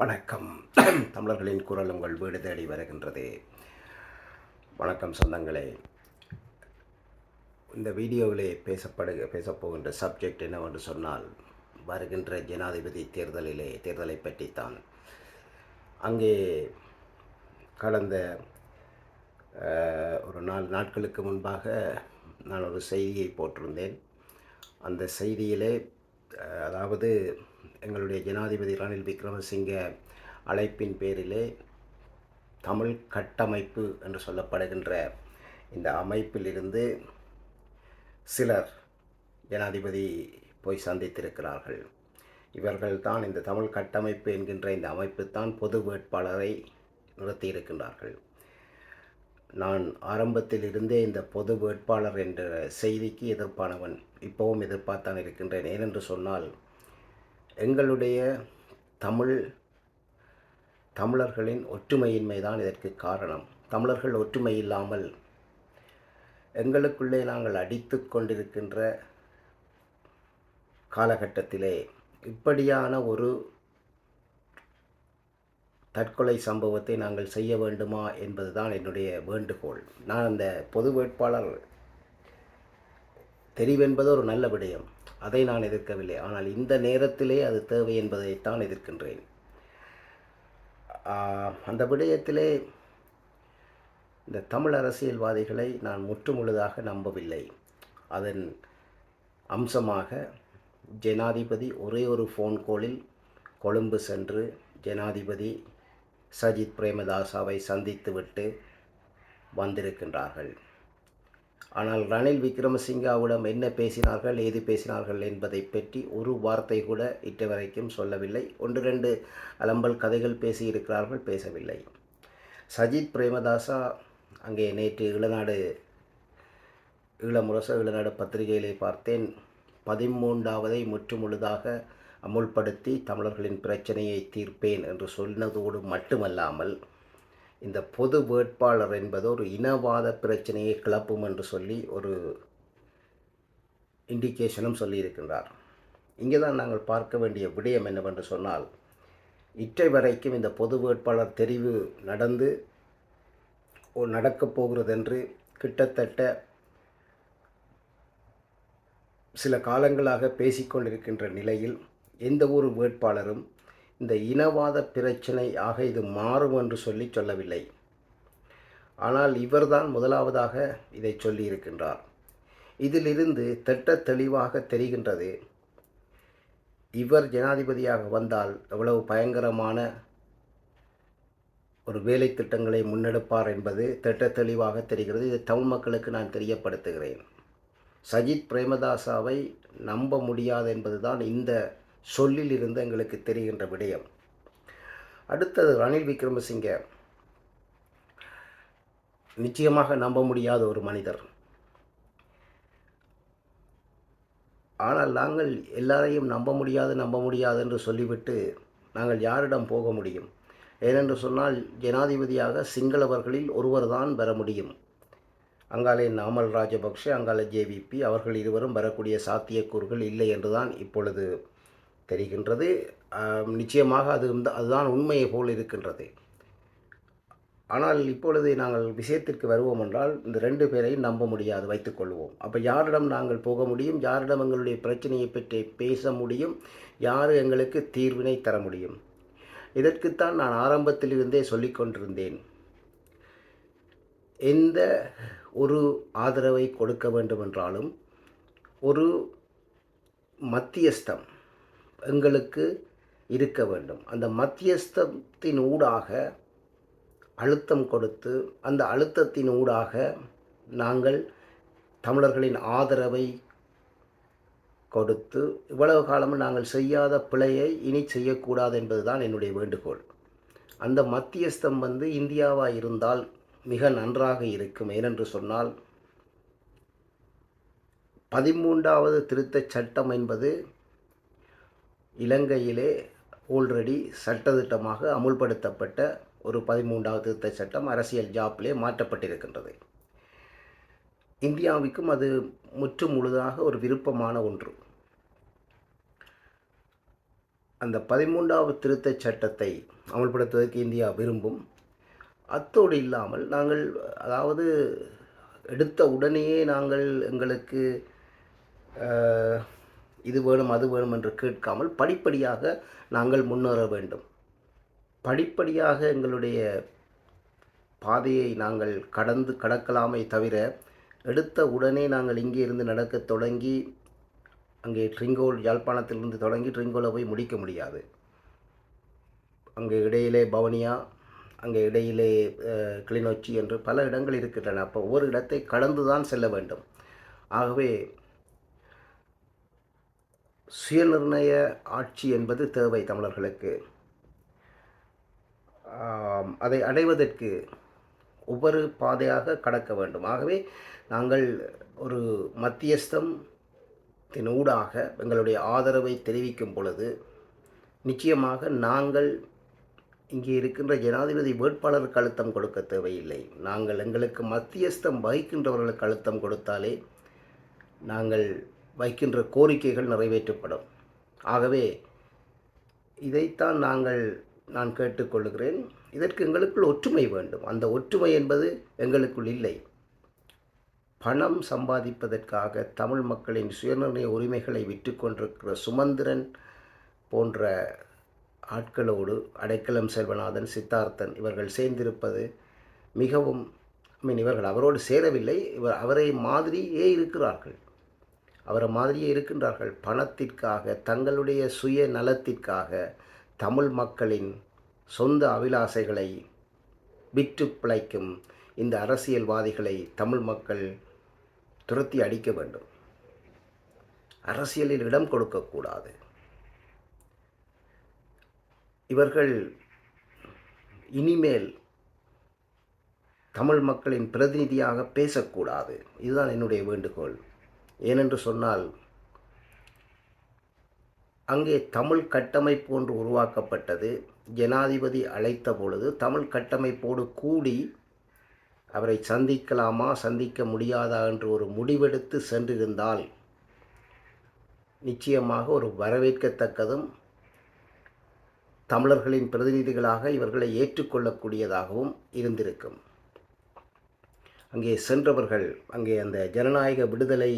வணக்கம். தமிழர்களின் குரல் உங்கள் வீடு தேடி வருகின்றது. வணக்கம் சொந்தங்களே. இந்த வீடியோவிலே பேசப்படு பேசப்போகின்ற சப்ஜெக்ட் என்னவென்று சொன்னால் வருகின்ற ஜனாதிபதி தேர்தலிலே தேர்தலை பற்றித்தான். அங்கே கடந்த ஒரு நாலு நாட்களுக்கு முன்பாக நான் ஒரு செய்தியை போட்டிருந்தேன். அந்த செய்தியிலே அதாவது எங்களுடைய ஜனாதிபதி ரணில் விக்ரமசிங்க அழைப்பின் பேரிலே தமிழ் கட்டமைப்பு என்று சொல்லப்படுகின்ற இந்த அமைப்பிலிருந்து சிலர் ஜனாதிபதி போய் சந்தித்திருக்கிறார்கள். இவர்கள்தான் இந்த தமிழ் கட்டமைப்பு என்கின்ற இந்த அமைப்பு தான் பொது வேட்பாளரை நிறுத்தியிருக்கின்றார்கள். நான் ஆரம்பத்தில் இருந்தே இந்த பொது வேட்பாளர் என்ற செய்திக்கு எதிர்ப்பானவன் இப்போவும் எதிர்பார்த்தான் இருக்கின்றேன். ஏனென்று சொன்னால் எங்களுடைய தமிழ் தமிழர்களின் ஒற்றுமையின்மை தான் இதற்கு காரணம். தமிழர்கள் ஒற்றுமை இல்லாமல் எங்களுக்குள்ளே நாங்கள் அடித்து கொண்டிருக்கின்ற காலகட்டத்திலே இப்படியான ஒரு தற்கொலை சம்பவத்தை நாங்கள் செய்ய வேண்டுமா என்பதுதான் என்னுடைய வேண்டுகோள். நான் அந்த பொது வேட்பாளர் தெரிவென்பது ஒரு நல்ல விடயம். அதை நான் எதிர்க்கவில்லை. ஆனால் இந்த நேரத்திலே அது தேவை என்பதைத்தான் எதிர்க்கின்றேன். அந்த விடயத்திலே இந்த தமிழ் அரசியல்வாதிகளை நான் முற்றுமுழுதாக நம்பவில்லை. அதன் அம்சமாக ஜனாதிபதி ஒரே ஒரு ஃபோன் காலில் கொழும்பு சென்று ஜனாதிபதி சஜித் பிரேமதாசாவை சந்தித்துவிட்டு வந்திருக்கின்றார்கள். ஆனால் ரணில் விக்ரமசிங்காவிடம் என்ன பேசினார்கள் ஏது பேசினார்கள் என்பதை பற்றி ஒரு வார்த்தை கூட இட்ட வரைக்கும் சொல்லவில்லை. ஒன்று ரெண்டு அலம்பல் கதைகள் பேசியிருக்கிறார்கள் பேசவில்லை. சஜித் பிரேமதாசா அங்கே நேற்று இளநாடு ஈழமுரச இளநாடு பத்திரிகையிலே பார்த்தேன். பதிமூன்றாவதை முற்றுமுழுதாக அமுல்படுத்தி தமிழர்களின் பிரச்சனையை தீர்ப்பேன் என்று சொன்னதோடு மட்டுமல்லாமல் இந்த பொது வேட்பாளர் என்பது ஒரு இனவாத பிரச்சனையை கிளப்பும் என்று சொல்லி ஒரு இண்டிகேஷனும் சொல்லியிருக்கின்றார். இங்கே தான் நாங்கள் பார்க்க வேண்டிய விடயம் என்னவென்று சொன்னால் இற்றை வரைக்கும் இந்த பொது வேட்பாளர் தெரிவு நடந்து ஓ- நடக்கப் போகிறது என்று கிட்டத்தட்ட சில காலங்களாக பேசிக்கொண்டிருக்கின்ற நிலையில் எந்த ஒரு வேட்பாளரும் இந்த இனவாத பிரச்சனை ஆக இது மாறும் என்று சொல்லி சொல்லவில்லை. ஆனால் இவர்தான் முதலாவதாக இதை சொல்லியிருக்கின்றார். இதிலிருந்து திட்ட தெளிவாக தெரிகின்றது இவர் ஜனாதிபதியாக வந்தால் எவ்வளவு பயங்கரமான ஒரு வேலை திட்டங்களை முன்னெடுப்பார் என்பது திட்ட தெளிவாக தெரிகிறது. இது தமிழ் மக்களுக்கு நான் தெரியப்படுத்துகிறேன். சஜித் பிரேமதாசாவை நம்ப முடியாது என்பதுதான் இந்த சொல்லில் இருந்து எங்களுக்கு தெரிகின்ற விடயம். அடுத்தது ரணில் விக்ரமசிங்க. நிச்சயமாக நம்ப முடியாத ஒரு மனிதர். ஆனால் நாங்கள் எல்லாரையும் நம்ப முடியாது நம்ப முடியாது என்று சொல்லிவிட்டு நாங்கள் யாரிடம் போக முடியும்? ஏனென்று சொன்னால் ஜனாதிபதியாக சிங்களவர்களில் ஒருவர் தான் வர முடியும். அங்காலே நாமல் ராஜபக்ஷ அங்காலே ஜேவிபி அவர்கள் இருவரும் வரக்கூடிய சாத்தியக்கூறுகள் இல்லை என்றுதான் இப்பொழுது தெரிகின்றது. நிச்சயமாக அது வந்து அதுதான் உண்மையை போல் இருக்கின்றது. ஆனால் இப்பொழுது நாங்கள் விஷயத்திற்கு வருவோம் என்றால் இந்த ரெண்டு பேரையும் நம்ப முடியாது வைத்துக்கொள்வோம் அப்போ யாரிடம் நாங்கள் போக முடியும்? யாரிடம் எங்களுடைய பிரச்சனையை பற்றி பேச முடியும்? யார் எங்களுக்கு தீர்வினை தர முடியும்? இதற்குத்தான் நான் ஆரம்பத்திலிருந்தே சொல்லிக்கொண்டிருந்தேன் எந்த ஒரு ஆதரவை கொடுக்க வேண்டுமென்றாலும் ஒரு மத்தியஸ்தம் எங்களுக்கு இருக்க வேண்டும். அந்த மத்தியஸ்தத்தின் ஊடாக அழுத்தம் கொடுத்து அந்த அழுத்தத்தின் ஊடாக நாங்கள் தமிழர்களின் ஆதரவை கொடுத்து இவ்வளவு காலமும் நாங்கள் செய்யாத பிழையை இனி செய்யக்கூடாது என்பதுதான் என்னுடைய வேண்டுகோள். அந்த மத்தியஸ்தம் வந்து இந்தியாவாக இருந்தால் மிக நன்றாக இருக்கும். ஏனென்று சொன்னால் பதிமூன்றாவது திருத்தச் சட்டம் என்பது இலங்கையிலே ஆல்ரெடி சட்டத்திட்டமாக அமுல்படுத்தப்பட்ட ஒரு பதிமூன்றாவது திருத்தச் சட்டம் அரசியல் ஜாப்பிலே மாற்றப்பட்டிருக்கின்றது. இந்தியாவுக்கும் அது முற்று முழுதாக ஒரு விருப்பமான ஒன்று. அந்த பதிமூன்றாவது திருத்தச் சட்டத்தை அமல்படுத்துவதற்கு இந்தியா விரும்பும். அத்தோடு இல்லாமல் நாங்கள் அதாவது எடுத்த உடனேயே நாங்கள் எங்களுக்கு இது வேணும் அது வேணும் என்று கேட்காமல் படிப்படியாக நாங்கள் முன்னேற வேண்டும். படிப்படியாக எங்களுடைய பாதையை நாங்கள் கடந்து கடக்கலாமே தவிர எடுத்த உடனே நாங்கள் இங்கே இருந்து நடக்கத் தொடங்கி அங்கே ட்ரிங்கோல் யாழ்ப்பாணத்திலிருந்து தொடங்கி ட்ரிங்கோலை போய் முடிக்க முடியாது. அங்கே இடையிலே பவனியா அங்கே இடையிலே கிளிநொச்சி என்று பல இடங்கள் இருக்கின்றன. அப்போ ஒவ்வொரு இடத்தை கடந்து தான் செல்ல வேண்டும். ஆகவே சுயநிர்ணய ஆட்சி என்பது தேவை தமிழர்களுக்கு. அதை அடைவதற்கு ஒவ்வொரு பாதையாக கடக்க வேண்டும். ஆகவே நாங்கள் ஒரு மத்தியஸ்தம் ஊடாக எங்களுடைய ஆதரவை தெரிவிக்கும் பொழுது நிச்சயமாக நாங்கள் இங்கே இருக்கின்ற ஜனாதிபதி வேட்பாளருக்கு அழுத்தம் கொடுக்க தேவையில்லை. நாங்கள் எங்களுக்கு மத்தியஸ்தம் வகிக்கின்றவர்களுக்கு அழுத்தம் கொடுத்தாலே நாங்கள் வைக்கின்ற கோரிக்கைகள் நிறைவேற்றப்படும். ஆகவே இதைத்தான் நாங்கள் நான் கேட்டுக்கொள்கிறேன். இதற்கு எங்களுக்குள் ஒற்றுமை வேண்டும். அந்த ஒற்றுமை என்பது எங்களுக்குள் இல்லை. பணம் சம்பாதிப்பதற்காக தமிழ் மக்களின் சுயநிர்ணய உரிமைகளை விற்றுக்கொண்டிருக்கிற சுமந்திரன் போன்ற ஆட்களோடு அடைக்கலம் செல்வநாதன் சித்தார்த்தன் இவர்கள் சேர்ந்திருப்பது மிகவும் ஐ மீன் இவர்கள் அவரோடு சேரவில்லை. இவர் அவரை மாதிரியே இருக்கிறார்கள். அவரை மாதிரியே இருக்கின்றார்கள். பணத்திற்காக தங்களுடைய சுய நலத்திற்காக தமிழ் மக்களின் சொந்த அபிலாசைகளை விற்று பிழைக்கும் இந்த அரசியல்வாதிகளை தமிழ் மக்கள் துரத்தி அடிக்க வேண்டும். அரசியலில் இடம் கொடுக்கக்கூடாது இவர்கள் இனிமேல் தமிழ் மக்களின் பிரதிநிதியாக பேசக்கூடாது. இதுதான் என்னுடைய வேண்டுகோள். ஏனென்று சொன்னால் அங்கே தமிழ் கட்டமைப்பு ஒன்று உருவாக்கப்பட்டது. ஜனாதிபதி அழைத்த பொழுது தமிழ் கட்டமைப்போடு கூடி அவரை சந்திக்கலாமா சந்திக்க முடியாதா என்று ஒரு முடிவெடுத்து சென்றிருந்தால் நிச்சயமாக ஒரு வரவேற்கத்தக்கதும் தமிழர்களின் பிரதிநிதிகளாக இவர்களை ஏற்றுக்கொள்ளக்கூடியதாகவும் இருந்திருக்கும். அங்கே சென்றவர்கள் அங்கே அந்த ஜனநாயக விடுதலை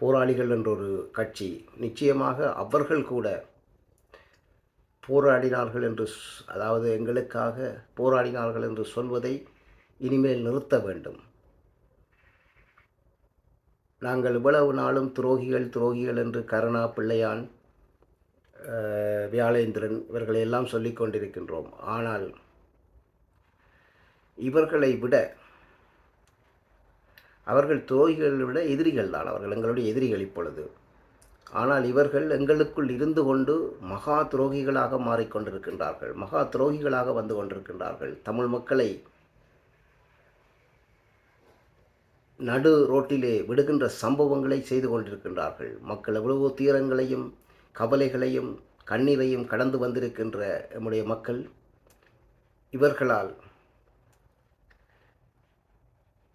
போராளிகள் என்ற ஒரு கட்சி நிச்சயமாக அவர்கள் கூட போராடினார்கள் என்று அதாவது எங்களுக்காக போராடினார்கள் என்று சொல்வதை இனிமேல் நிறுத்த வேண்டும். நாங்கள் இவ்வளவு நாளும் துரோகிகள் துரோகிகள் என்று கருணா பிள்ளையான் வியாழேந்திரன் இவர்களையெல்லாம் சொல்லிக் கொண்டிருக்கின்றோம். ஆனால் இவர்களை விட அவர்கள் துரோகிகளை விட எதிரிகள் தான். அவர்கள் எங்களுடைய எதிரிகள் இப்பொழுது. ஆனால் இவர்கள் எங்களுக்குள் இருந்து கொண்டு மகா துரோகிகளாக மாறிக்கொண்டிருக்கின்றார்கள் மகா துரோகிகளாக வந்து கொண்டிருக்கின்றார்கள். தமிழ் மக்களை நடு ரோட்டிலே விடுகின்ற சம்பவங்களை செய்து கொண்டிருக்கின்றார்கள். மக்கள் எவ்வளவோ தீரங்களையும் கவலைகளையும் கண்ணீரையும் கடந்து வந்திருக்கின்ற நம்முடைய மக்கள் இவர்களால்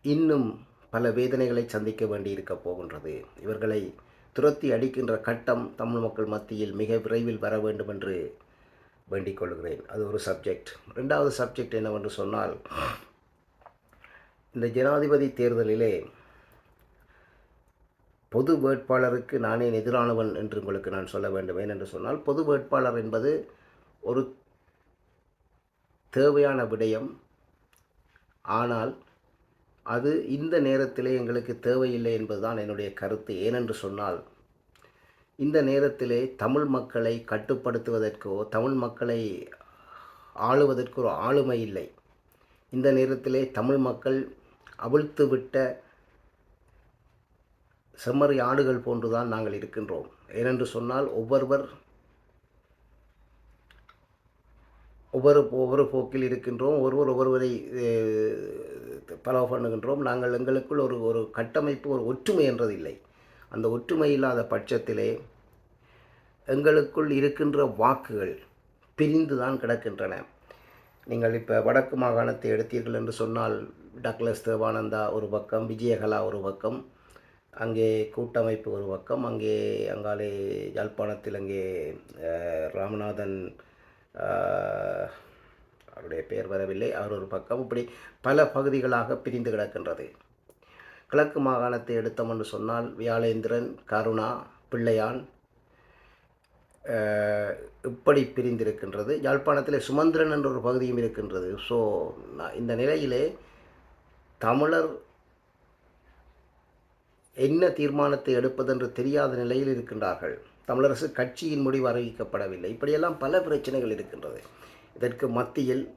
இன்னும் பல வேதனைகளை சந்திக்க வேண்டியிருக்க போகின்றது. இவர்களை துரத்தி அடிக்கின்ற கட்டம் தமிழ் மக்கள் மத்தியில் மிக விரைவில் வர வேண்டும் என்று வேண்டிக் கொள்கிறேன். அது ஒரு சப்ஜெக்ட் ரெண்டாவது சப்ஜெக்ட் என்னவென்று சொன்னால் இந்த ஜனாதிபதி தேர்தலிலே பொது வேட்பாளருக்கு நானே எதிரானவன் என்று உங்களுக்கு நான் சொல்ல வேண்டும். ஏனென்று சொன்னால் பொது வேட்பாளர் என்பது ஒரு தேவையான விடயம். ஆனால் அது இந்த நேரத்திலே எங்களுக்கு தேவையில்லை என்பதுதான் என்னுடைய கருத்து. ஏனென்று சொன்னால் இந்த நேரத்திலே தமிழ் மக்களை கட்டுப்படுத்துவதற்கோ தமிழ் மக்களை ஆளுவதற்கு ஒரு ஆளுமை இல்லை. இந்த நேரத்திலே தமிழ் மக்கள் அவிழ்த்து விட்ட செம்மறி ஆடுகள் போன்றுதான் நாங்கள் இருக்கின்றோம். ஏனென்று சொன்னால் ஒவ்வொருவர் ஒவ்வொரு ஒவ்வொரு போக்கில் இருக்கின்றோம். ஒருவர் ஒவ்வொருவரை பலவ பண்ணுகின்றோம். நாங்கள் எங்களுக்குள் ஒரு ஒரு கட்டமைப்பு ஒரு ஒற்றுமை என்றதில்லை. அந்த ஒற்றுமை இல்லாத பட்சத்திலே எங்களுக்குள் இருக்கின்ற வாக்குகள் பிரிந்து தான் கிடக்கின்றன. நீங்கள் இப்போ வடக்கு மாகாணத்தை எடுத்தீர்கள் என்று சொன்னால் டக்ளஸ் தேவானந்தா ஒரு பக்கம் விஜயகலா ஒரு பக்கம் அங்கே கூட்டமைப்பு ஒரு பக்கம் அங்கே அங்காலே யாழ்ப்பாணத்தில் அங்கே ராமநாதன் அவருடைய பெயர் வரவில்லை. அவர் ஒரு பக்கம் இப்படி பல பகுதிகளாக பிரிந்து கிடக்கின்றது. கிழக்கு மாகாணத்தை எடுத்தோம் என்று சொன்னால் வியாழேந்திரன் கருணா பிள்ளையான் இப்படி பிரிந்திருக்கின்றது. யாழ்ப்பாணத்தில் சுமந்திரன் என்ற ஒரு பகுதியும் இருக்கின்றது. ஸோ இந்த நிலையிலே தமிழர் என்ன தீர்மானத்தை எடுப்பதென்று தெரியாத நிலையில் இருக்கின்றார்கள். தமிழரசு கட்சியின் முடிவு அறிவிக்கப்படவில்லை. இப்படியெல்லாம் பல பிரச்சனைகள் இருக்கின்றது. இதற்கு மத்தியில்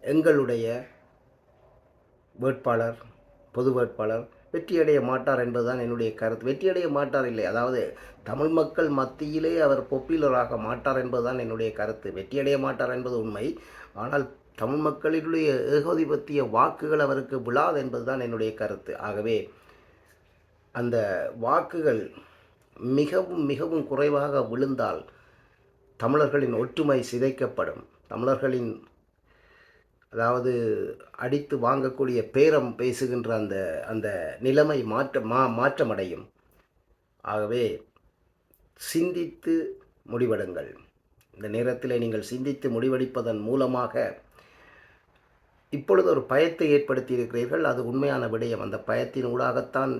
எங்களுடைய வேட்பாளர் பொது வேட்பாளர் வெற்றியடைய மாட்டார் என்பதுதான் என்னுடைய கருத்து. வெற்றியடைய மாட்டார் இல்லை. அதாவது தமிழ் மக்கள் மத்தியிலே அவர் பொப்புலராக மாட்டார் என்பதுதான் என்னுடைய கருத்து. வெற்றியடைய மாட்டார் என்பது உண்மை. ஆனால் தமிழ் மக்களினுடைய ஏகோதிபத்திய வாக்குகள் அவருக்கு விழாது என்பதுதான் என்னுடைய கருத்து. ஆகவே அந்த வாக்குகள் மிகவும் மிகவும் குறைவாக விழுந்தால் தமிழர்களின் ஒற்றுமை சிதைக்கப்படும். தமிழர்களின் அதாவது அடித்து வாங்கக்கூடிய பேரம் பேசுகின்ற அந்த அந்த நிலைமை மாற்ற மா மாற்றமடையும். ஆகவே சிந்தித்து முடிவெடுங்கள். இந்த நேரத்தில் நீங்கள் சிந்தித்து முடிவெடுப்பதன் மூலமாக இப்பொழுது ஒரு பயத்தை ஏற்படுத்தி இருக்கிறீர்கள் அது உண்மையான விடயம். அந்த பயத்தின் ஊடாகத்தான்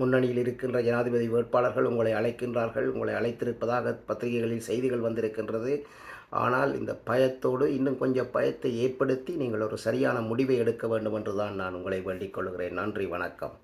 முன்னணியில் இருக்கின்ற ஜனாதிபதி வேட்பாளர்கள் உங்களை அழைக்கின்றார்கள் உங்களை அழைத்திருப்பதாக பத்திரிகைகளில் செய்திகள் வந்திருக்கின்றது. ஆனால் இந்த பயத்தோடு இன்னும் கொஞ்சம் பயத்தை ஏற்படுத்தி நீங்கள் ஒரு சரியான முடிவை எடுக்க வேண்டும் என்று தான் நான் உங்களை வேண்டிக் கொள்கிறேன். நன்றி வணக்கம்.